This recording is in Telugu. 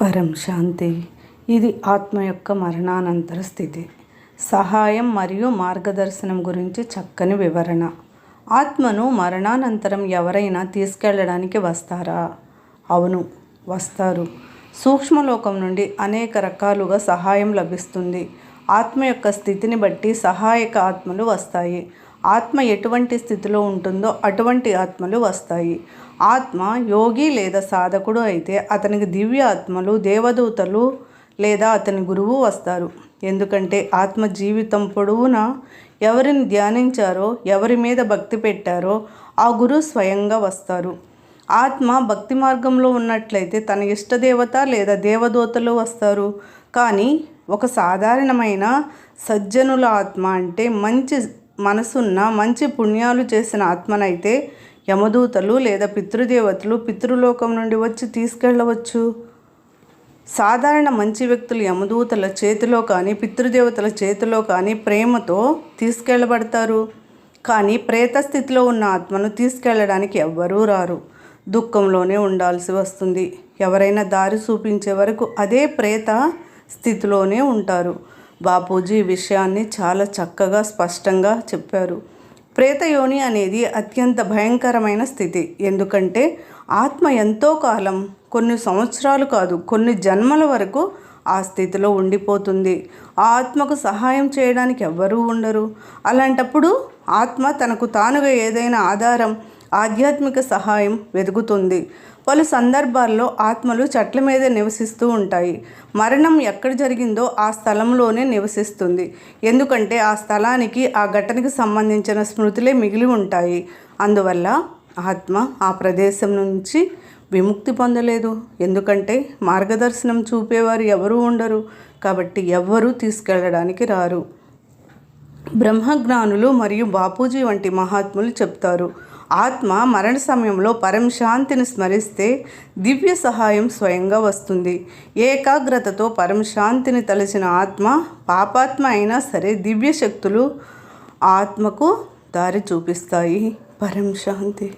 పరం శాంతి. ఇది ఆత్మ యొక్క మరణానంతర స్థితి. సహాయం మరియు మార్గదర్శనం గురించి చక్కని వివరణ. ఆత్మను మరణానంతరం ఎవరైనా తీసుకెళ్ళడానికి వస్తారా? అవును వస్తారు. సూక్ష్మలోకం నుండి అనేక రకాలుగా సహాయం లభిస్తుంది. ఆత్మ యొక్క స్థితిని బట్టి సహాయక ఆత్మలు వస్తాయి. ఆత్మ ఎటువంటి స్థితిలో ఉంటుందో అటువంటి ఆత్మలు వస్తాయి. ఆత్మ యోగి లేదా సాధకుడు అయితే అతనికి దివ్య ఆత్మలు దేవదూతలు లేదా అతని గురువు వస్తారు. ఎందుకంటే ఆత్మ జీవితం పొడవునా ఎవరిని ధ్యానించారో ఎవరి మీద భక్తి పెట్టారో ఆ గురువు స్వయంగా వస్తారు. ఆత్మ భక్తి మార్గంలో ఉన్నట్లయితే తన ఇష్టదేవత లేదా దేవదూతలు వస్తారు. కానీ ఒక సాధారణమైన సజ్జనుల ఆత్మ అంటే మంచి మనసున్న మంచి పుణ్యాలు చేసిన ఆత్మనైతే యమదూతలు లేదా పితృదేవతలు పితృలోకం నుండి వచ్చి తీసుకెళ్ళవచ్చు సాధారణ మంచి వ్యక్తులు యమదూతల చేతిలో కానీ పితృదేవతల చేతిలో కానీ ప్రేమతో తీసుకెళ్ళబడతారు కానీ ప్రేత స్థితిలో ఉన్న ఆత్మను తీసుకెళ్ళడానికి ఎవ్వరూ రారు. దుఃఖంలోనే ఉండాల్సి వస్తుంది. ఎవరైనా దారి చూపించే వరకు అదే ప్రేత స్థితిలోనే ఉంటారు. బాపూజీ ఈ విషయాన్ని చాలా చక్కగా స్పష్టంగా చెప్పారు. ప్రేతయోని అనేది అత్యంత భయంకరమైన స్థితి. ఎందుకంటే ఆత్మ ఎంతో కాలం కొన్ని సంవత్సరాలు కాదు కొన్ని జన్మల వరకు ఆ స్థితిలో ఉండిపోతుంది. ఆ ఆత్మకు సహాయం చేయడానికి ఎవ్వరూ ఉండరు. అలాంటప్పుడు ఆత్మ తనకు తానుగా ఏదైనా ఆధారం ఆధ్యాత్మిక సహాయం వెతుకుతుంది పలు సందర్భాల్లో ఆత్మలు చెట్ల మీద నివసిస్తూ ఉంటాయి. మరణం ఎక్కడ జరిగిందో ఆ స్థలంలోనే నివసిస్తుంది. ఎందుకంటే ఆ స్థలానికి ఆ ఘటనకు సంబంధించిన స్మృతులే మిగిలి ఉంటాయి. అందువల్ల ఆత్మ ఆ ప్రదేశం నుంచి విముక్తి పొందలేదు. ఎందుకంటే మార్గదర్శనం చూపేవారు ఎవరూ ఉండరు. కాబట్టి ఎవ్వరూ తీసుకెళ్ళడానికి రారు. బ్రహ్మజ్ఞానులు మరియు బాపూజీ వంటి మహాత్ములు చెప్తారు. ఆత్మ మరణ సమయంలో పరం శాంతిని స్మరిస్తే దివ్య సహాయం స్వయంగా వస్తుంది. ఏకాగ్రతతో పరం శాంతిని తలచిన ఆత్మ పాపాత్మ అయినా సరే దివ్య శక్తులు ఆత్మకు దారి చూపిస్తాయి. పరం శాంతి.